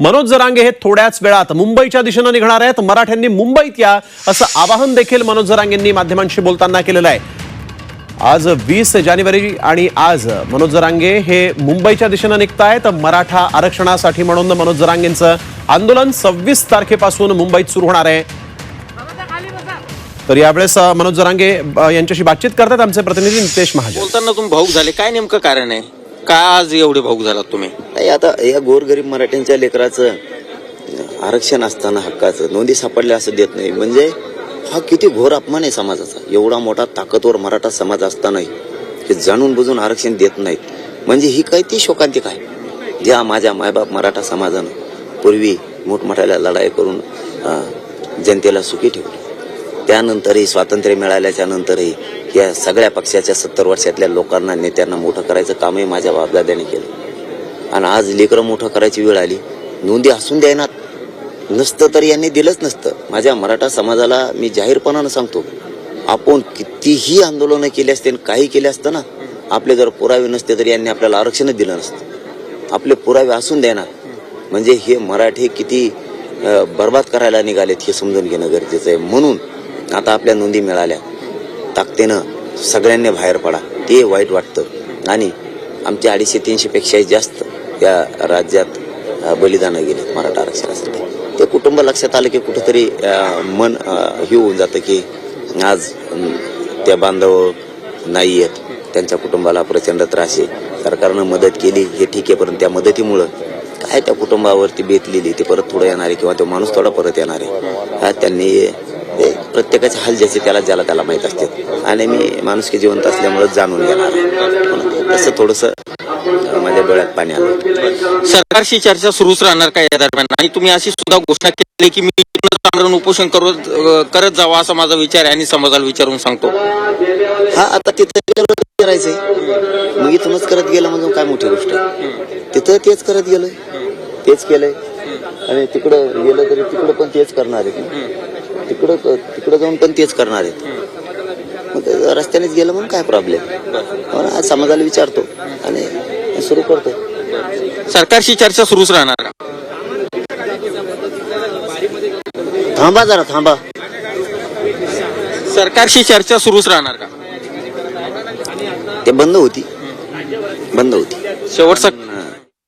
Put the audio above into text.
मनोज जरांगे हे थोड्याच वेळात मुंबईच्या दिशेनं निघणार आहेत. मराठ्यांनी मुंबईत या असं आवाहन देखील मनोज जरांगेंनी माध्यमांशी बोलताना केलेलं आहे. आज वीस जानेवारी आणि आज मनोज जरांगे हे मुंबईच्या दिशेनं निघतायत. मराठा आरक्षणासाठी म्हणून मनोज जरांगेंचं आंदोलन सव्वीस तारखेपासून मुंबईत सुरू होणार आहे. तर यावेळेस मनोज जरांगे यांच्याशी बातचीत करतात आमचे प्रतिनिधी नितेश महाजन. बोलताना तुम्ही भाऊक झाले. काय नेमकं कारण आहे? का आज एवढे भाऊक झालात तुम्ही? नाही आता या गोरगरीब मराठ्यांच्या लेकराचं आरक्षण असताना हक्काचं नोंदी सापडल्या असं देत नाही. म्हणजे हा किती घोर अपमान आहे समाजाचा. एवढा मोठा ताकदवर मराठा समाज असतानाही हे जाणून बुजून आरक्षण देत नाहीत. म्हणजे ही काय ती शोकांतिक आहे ज्या माझ्या मायबाप मराठा समाजानं पूर्वी मोठमोठ्याला लढाई करून जनतेला सुखी ठेवली. त्यानंतरही स्वातंत्र्य मिळाल्याच्या नंतरही या सगळ्या पक्षाच्या सत्तर वर्षातल्या लोकांना नेत्यांना मोठं करायचं कामही माझ्या बापदाद्याने केलं. आणि आज लेकरं मोठं करायची वेळ आली. नोंदी हसून द्यायनात. नसतं तर यांनी दिलंच नसतं. माझ्या मराठा समाजाला मी जाहीरपणानं सांगतो आपण कितीही आंदोलनं केली असते आणि काही केले असतं ना आपले जर पुरावे नसते तर यांनी आपल्याला आरक्षणच दिलं नसतं. आपले पुरावे असून देणार म्हणजे हे मराठी किती बर्बाद करायला निघालेत हे समजून घेणं गरजेचं आहे. म्हणून आता आपल्या नोंदी मिळाल्या. ताकदीनं सगळ्यांनी बाहेर पडा. ते वाईट वाटतं. आणि आमच्या अडीचशे तीनशेपेक्षाही जास्त या राज्यात बलिदानं गेले मराठा आरक्षणासाठी. ते कुटुंब लक्षात आलं की कुठंतरी मन हे होऊन जातं की आज त्या बांधव नाही आहेत त्यांच्या कुटुंबाला प्रचंड त्रास आहे. सरकारनं मदत केली हे ठीक आहे परंतु त्या मदतीमुळं काय त्या कुटुंबावरती बेतलेली ते परत थोडं येणार आहे किंवा तो माणूस थोडा परत येणार आहे. हा त्यांनी प्रत्येकाचे हाल ज्याचे त्याला ज्याला त्याला माहीत असते आणि मी माणुसकी जिवंत असल्यामुळं जाणून घेणार तसं थोडंसं माझ्या डोळ्यात पाणी आलं. सरकारशी चर्चा सुरूच राहणार का या दरम्यान? आणि तुम्ही अशी सुद्धा घोषणा केली की मी आमरण उपोषण करत करत जावं असा माझा विचार आहे आणि समाजाला विचारून सांगतो. हा आता तिथं करायचंय मग इथूनच करत गेलं म्हणजे काय मोठी गोष्ट तिथं तेच करत गेलोय. तेच केलंय. आणि तिकडं गेलं तरी तिकडं पण तेच करणार आहेत तिकडं तिकडं जाऊन पण तेच करणार आहेत. मग रस्त्यानेच गेलं म्हणून काय प्रॉब्लेम आज समाजाला विचारतो. आणि सुरू करतो. सरकारशी चर्चा सुरूच राहणार. का थांबा जरा थांबा. सरकारशी चर्चा सुरूच राहणार का? ते बंद होती. बंद होती. शेवटचा